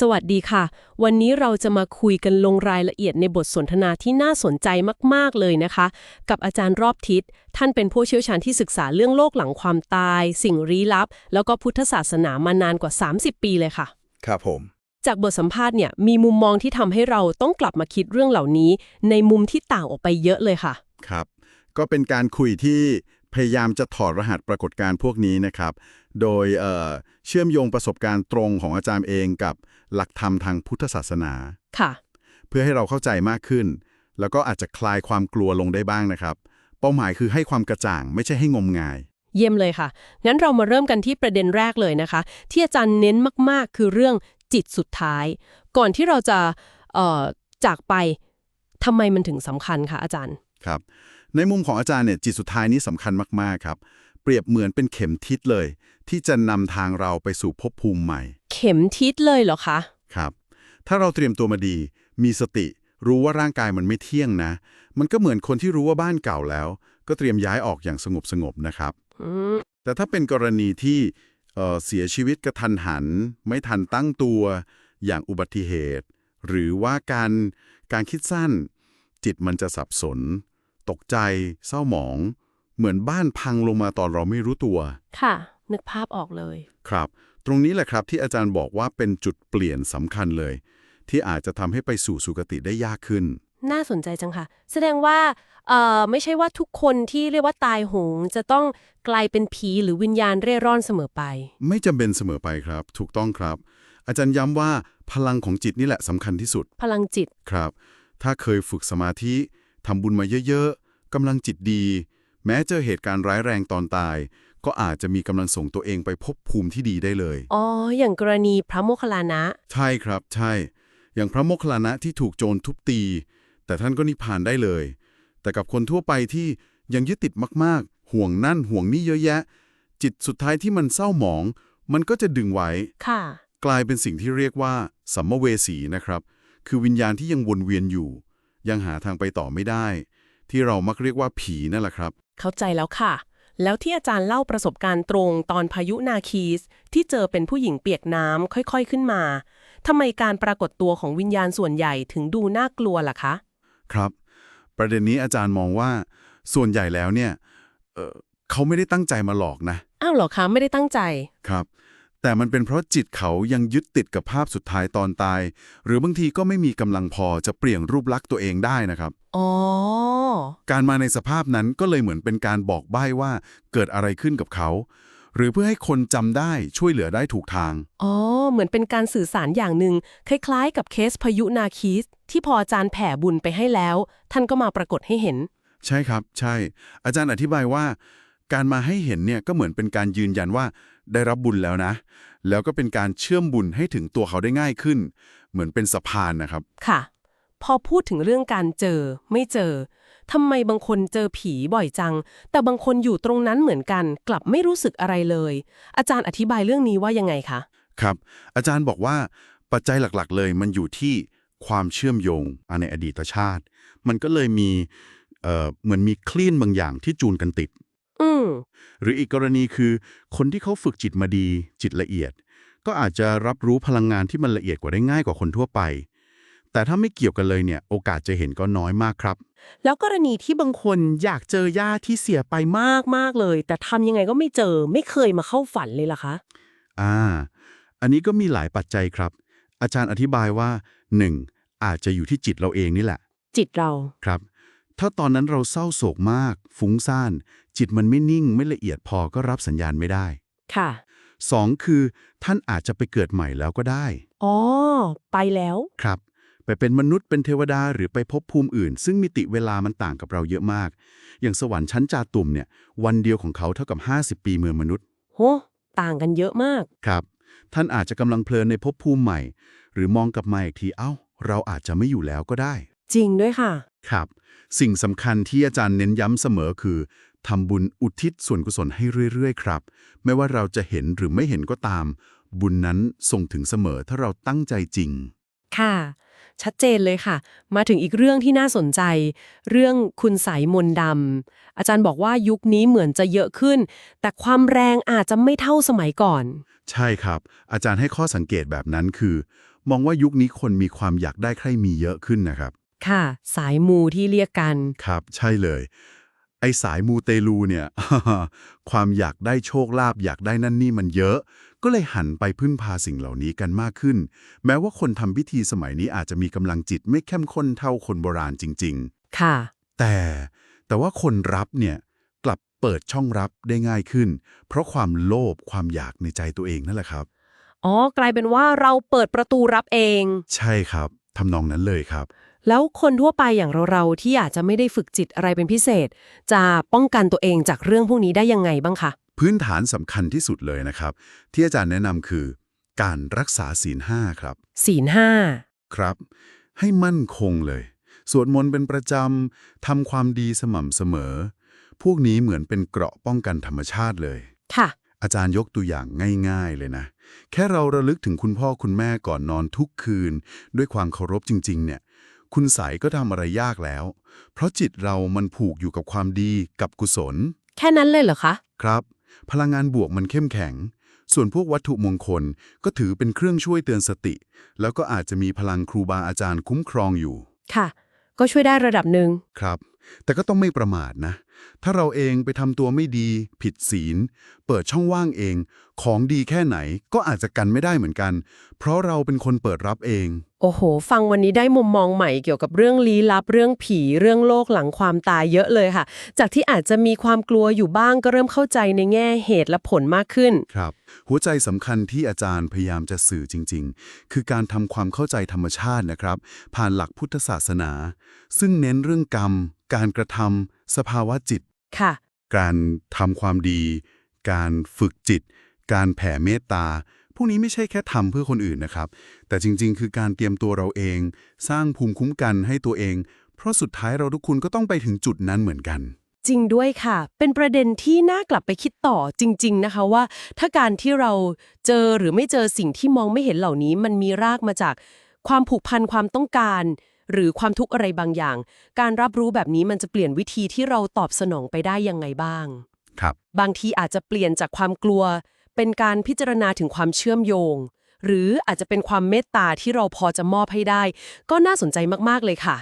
สวัสดีค่ะ วันนี้เราจะมาคุยกันลงรายละเอียดในบทสนทนาที่น่าสนใจมาก ๆ เลยนะคะ กับอาจารย์รอบทิศ ท่านเป็นผู้เชี่ยวชาญที่ศึกษาเรื่องโลกหลังความตาย สิ่งลี้ลับ แล้วก็พุทธศาสนามานานกว่า 30 ปีเลยค่ะ ครับผม จากบทสัมภาษณ์เนี่ยมีมุมมองที่ทำให้เราต้องกลับมาคิดเรื่องเหล่านี้ ในมุมที่ต่างออกไปเยอะเลยค่ะ ครับ ก็เป็นการคุยที่พยายามจะถอดรหัสปรากฏการณ์พวกนี้นะครับ โดยเอ่อเชื่อมโยงประสบการณ์ตรงของอาจารย์เองกับหลักธรรมทางพุทธศาสนาค่ะ เพื่อให้เราเข้าใจมากขึ้น แล้วก็อาจจะคลายความกลัวลงได้บ้างนะครับ เป้าหมายคือให้ความกระจ่างไม่ใช่ให้งมงาย เยี่ยมเลยค่ะ งั้นเรามาเริ่มกันที่ประเด็นแรกเลยนะคะ ที่อาจารย์เน้นมากๆ คือเรื่องจิตสุดท้าย ก่อนที่เราจะเอ่อจากไปทำไมมันถึงสำคัญคะอาจารย์ครับ ในมุมของอาจารย์เนี่ยจิตสุดท้ายนี้สำคัญมากๆครับเปรียบเหมือนเป็นเข็มทิศเลย ที่จะนำทางเราไปสู่ภพภูมิใหม่ เข็มทิศเลยเหรอคะ ครับ ถ้าเราเตรียมตัวมาดี มีสติ รู้ว่าร่างกายมันไม่เที่ยงนะ มันก็เหมือนคนที่รู้ว่าบ้านเก่าแล้ว ก็เตรียมย้ายออกอย่างสงบสงบๆนะครับอืมแต่ถ้าเป็นกรณีที่เอ่อเสียชีวิตกระทันหัน ไม่ทันตั้งตัว อย่างอุบัติเหตุ หรือว่าการการคิดสั้น จิตมันจะสับสน ตกใจ เศร้าหมอง เหมือนบ้านพังลงมาตอนเราไม่รู้ตัว ค่ะ นึกภาพออกเลย ครับ ตรงนี้แหละครับที่อาจารย์บอกว่าเป็นจุดเปลี่ยนสำคัญเลย ที่อาจจะทำให้ไปสู่สุคติได้ยากขึ้น น่าสนใจจังค่ะ แสดงว่าเอ่อไม่ใช่ว่าทุกคนที่เรียกว่าตายโหงจะต้องกลายเป็นผีหรือวิญญาณเร่ร่อนเสมอไป ไม่จำเป็นเสมอไปครับ ถูกต้องครับ อาจารย์ย้ำว่าพลังของจิตนี่แหละสำคัญที่สุดพลังจิต ครับ ถ้าเคยฝึกสมาธิทำบุญมาเยอะๆกำลังจิตดี แม้เจอเหตุการณ์ร้ายแรงตอนตาย ก็อาจจะมีกำลังส่งตัวเองไปพบภูมิที่ดีได้เลย อ๋อ อย่างกรณีพระโมคคัลลานะ ใช่ครับ ใช่ อย่างพระโมคคัลลานะที่ถูกโจรทุบตี แต่ท่านก็นิพพานได้เลย แต่กับคนทั่วไปที่ยังยึดติดมากๆ ห่วงนั่นห่วงนี่เยอะแยะ จิตสุดท้ายที่มันเศร้าหมอง มันก็จะดึงไว้ ค่ะ กลายเป็นสิ่งที่เรียกว่าสัมมเวสีนะครับ คือวิญญาณที่ยังวนเวียนอยู่ ยังหาทางไปต่อไม่ได้ ที่เรามักเรียกว่าผีนั่นแหละครับ เข้าใจแล้วค่ะ แล้วที่อาจารย์เล่าประสบการณ์ตรงตอนพายุนาคีส ที่เจอเป็นผู้หญิงเปียกน้ำค่อยๆขึ้นมาทำไมการปรากฏตัวของวิญญาณส่วนใหญ่ถึงดูน่ากลัวล่ะคะ ครับ ประเด็นนี้อาจารย์มองว่า ส่วนใหญ่แล้วเนี่ยเอ่อเขาไม่ได้ตั้งใจมาหลอกนะ อ้าวเหรอคะไม่ได้ตั้งใจครับ แต่มันเป็นเพราะจิตเขายังยึดติดกับภาพสุดท้ายตอนตาย หรือบางทีก็ไม่มีกำลังพอจะเปลี่ยนรูปลักษณ์ตัวเองได้นะครับ อ๋อ การมาในสภาพนั้นก็เลยเหมือนเป็นการบอกใบ้ว่าเกิดอะไรขึ้นกับเขา หรือเพื่อให้คนจำได้ช่วยเหลือได้ถูกทาง อ๋อ เหมือนเป็นการสื่อสารอย่างหนึ่งคล้ายๆ กับเคสพายุนาคีสที่พออาจารย์แผ่บุญไปให้แล้ว ท่านก็มาปรากฏให้เห็น ใช่ครับ ใช่ อาจารย์อธิบายว่า การมาให้เห็นเนี่ยก็เหมือนเป็นการยืนยันว่าได้รับบุญแล้วนะ แล้วก็เป็นการเชื่อมบุญให้ถึงตัวเขาได้ง่ายขึ้น เหมือนเป็นสะพานนะครับ ค่ะ พอพูดถึงเรื่องการเจอไม่เจอ ทำไมบางคนเจอผีบ่อยจัง แต่บางคนอยู่ตรงนั้นเหมือนกัน กลับไม่รู้สึกอะไรเลย อาจารย์อธิบายเรื่องนี้ว่ายังไงคะครับ อาจารย์บอกว่าปัจจัยหลักๆ เลยมันอยู่ที่ความเชื่อมโยงอะในอดีตชาติ มันก็เลยมีเอ่อเหมือนมีคลื่นบางอย่างที่จูนกันติดอืมหรืออีกกรณีคือ คนที่เขาฝึกจิตมาดี จิตละเอียด ก็อาจจะรับรู้พลังงานที่มันละเอียดกว่าได้ง่ายกว่าคนทั่วไป แต่ถ้าไม่เกี่ยวกันเลยเนี่ยโอกาสจะเห็นก็น้อยมากครับ แล้วกรณีที่บางคนอยากเจอญาติที่เสียไปมากมากๆเลย แต่ทำยังไงก็ไม่เจอไม่เคยมาเข้าฝันเลยล่ะคะอ่าอันนี้ก็มีหลายปัจจัยครับ อาจารย์อธิบายว่า 1. อาจจะอยู่ที่จิตเราเองนี่แหละ จิตเราครับ ถ้าตอนนั้นเราเศร้าโศกมาก ฟุ้งซ่าน จิตมันไม่นิ่งไม่ละเอียดพอก็รับสัญญาณไม่ได้ ค่ะ 2. คือ ท่านอาจจะไปเกิดใหม่แล้วก็ได้ อ๋อ ไปแล้วครับ ไปเป็นมนุษย์เป็นเทวดาหรือไปพบภูมิอื่น ซึ่งมิติเวลามันต่างกับเราเยอะมาก อย่างสวรรค์ชั้นจาตุ่มเนี่ย วันเดียวของเขาเท่ากับ 50 ปีเมืองมนุษย์ โห ต่างกันเยอะมาก ครับ ท่านอาจจะกำลังเพลินในภพภูมิใหม่ หรือมองกลับมาอีกทีเอ้า เราอาจจะไม่อยู่แล้วก็ได้ จริงด้วยค่ะ ครับ สิ่งสำคัญที่อาจารย์เน้นย้ำเสมอคือทำบุญอุทิศส่วนกุศลให้เรื่อยๆ ครับ ไม่ว่าเราจะเห็นหรือไม่เห็นก็ตาม บุญนั้นส่งถึงเสมอถ้าเราตั้งใจจริง ค่ะ ชัดเจนเลยค่ะ มาถึงอีกเรื่องที่น่าสนใจ เรื่องคุณใสยมนต์ดำอาจารย์บอกว่ายุคนี้เหมือนจะเยอะขึ้น แต่ความแรงอาจจะไม่เท่าสมัยก่อน ใช่ครับ อาจารย์ให้ข้อสังเกตแบบนั้นคือ มองว่ายุคนี้คนมีความอยากได้ใครมีเยอะขึ้นนะครับ ค่ะ สายมูที่เรียกกัน ครับ ใช่เลย ไอสายมูเตลูเนี่ย ความอยากได้โชคลาภอยากได้นั่นนี่มันเยอะ ก็เลยหันไปพึ่งพาสิ่งเหล่านี้กันมากขึ้น แม้ว่าคนทำพิธีสมัยนี้อาจจะมีกำลังจิตไม่เข้มข้นเท่าคนโบราณจริงค่ะๆแต่แต่ว่าคนรับเนี่ยกลับเปิดช่องรับได้ง่ายขึ้น เพราะความโลภความอยากในใจตัวเองนั่นแหละครับ อ๋อ กลายเป็นว่าเราเปิดประตูรับเอง ใช่ครับทำนองนั้นเลยครับ แล้วคนทั่วไปอย่างเราๆที่อาจจะไม่ได้ฝึกจิตอะไรเป็นพิเศษ จะป้องกันตัวเองจากเรื่องพวกนี้ได้ยังไงบ้างคะพื้นฐานสำคัญที่สุดเลยนะครับ ที่อาจารย์แนะนำคือ การรักษาศีลห้าครับ ศีลห้าครับ ให้มั่นคงเลย สวดมนต์เป็นประจำทำความดีสม่ำเสมอ พวกนี้เหมือนเป็นเกราะป้องกันธรรมชาติเลย ค่ะ อาจารย์ยกตัวอย่างง่าย ๆเลยนะ แค่เราระลึกถึงคุณพ่อคุณแม่ก่อนนอนทุกคืน ด้วยความเคารพจริง ๆ เนี่ย คุณใสยก็ทำอะไรยากแล้ว เพราะจิตเรามันผูกอยู่กับความดีกับกุศล แค่นั้นเลยเหรอคะ ครับ พลังงานบวกมันเข้มแข็ง ส่วนพวกวัตถุมงคลก็ถือเป็นเครื่องช่วยเตือนสติ แล้วก็อาจจะมีพลังครูบาอาจารย์คุ้มครองอยู่ ค่ะ ก็ช่วยได้ระดับหนึ่ง ครับ แต่ก็ต้องไม่ประมาทนะ ถ้าเราเองไปทำตัวไม่ดี ผิดศีล เปิดช่องว่างเอง ของดีแค่ไหนก็อาจจะกันไม่ได้เหมือนกัน เพราะเราเป็นคนเปิดรับเอง โอ้โห ฟังวันนี้ได้มุมมองใหม่เกี่ยวกับเรื่องลี้ลับเรื่องผี เรื่องโลกหลังความตายเยอะเลยค่ะ จากที่อาจจะมีความกลัวอยู่บ้างก็เริ่มเข้าใจในแง่เหตุและผลมากขึ้น ครับ หัวใจสำคัญที่อาจารย์พยายามจะสื่อจริง ๆ คือการทำความเข้าใจธรรมชาตินะครับ ผ่านหลักพุทธศาสนา ซึ่งเน้นเรื่องกรรม การกระทำ สภาวะจิต ค่ะ การทำความดี การฝึกจิต การแผ่เมตตา พวกนี้ไม่ใช่แค่ทำเพื่อคนอื่นนะครับ แต่จริง ๆ คือการเตรียมตัวเราเอง สร้างภูมิคุ้มกันให้ตัวเอง เพราะสุดท้ายเราทุกคนก็ต้องไปถึงจุดนั้นเหมือนกันจริงด้วยค่ะ เป็นประเด็นที่น่ากลับไปคิดต่อจริง ๆ นะคะว่า ถ้าการที่เราเจอหรือไม่เจอสิ่งที่มองไม่เห็นเหล่านี้ มันมีรากมาจากความผูกพันความต้องการ หรือความทุกข์อะไรบางอย่าง การรับรู้แบบนี้มันจะเปลี่ยนวิธีที่เราตอบสนองไปได้ยังไงบ้าง ครับ บางทีอาจจะเปลี่ยนจากความกลัว เป็นการพิจารณาถึงความเชื่อมโยง หรืออาจจะเป็นความเมตตาที่เราพอจะมอบให้ได้ ก็น่าสนใจมากๆเลยค่ะ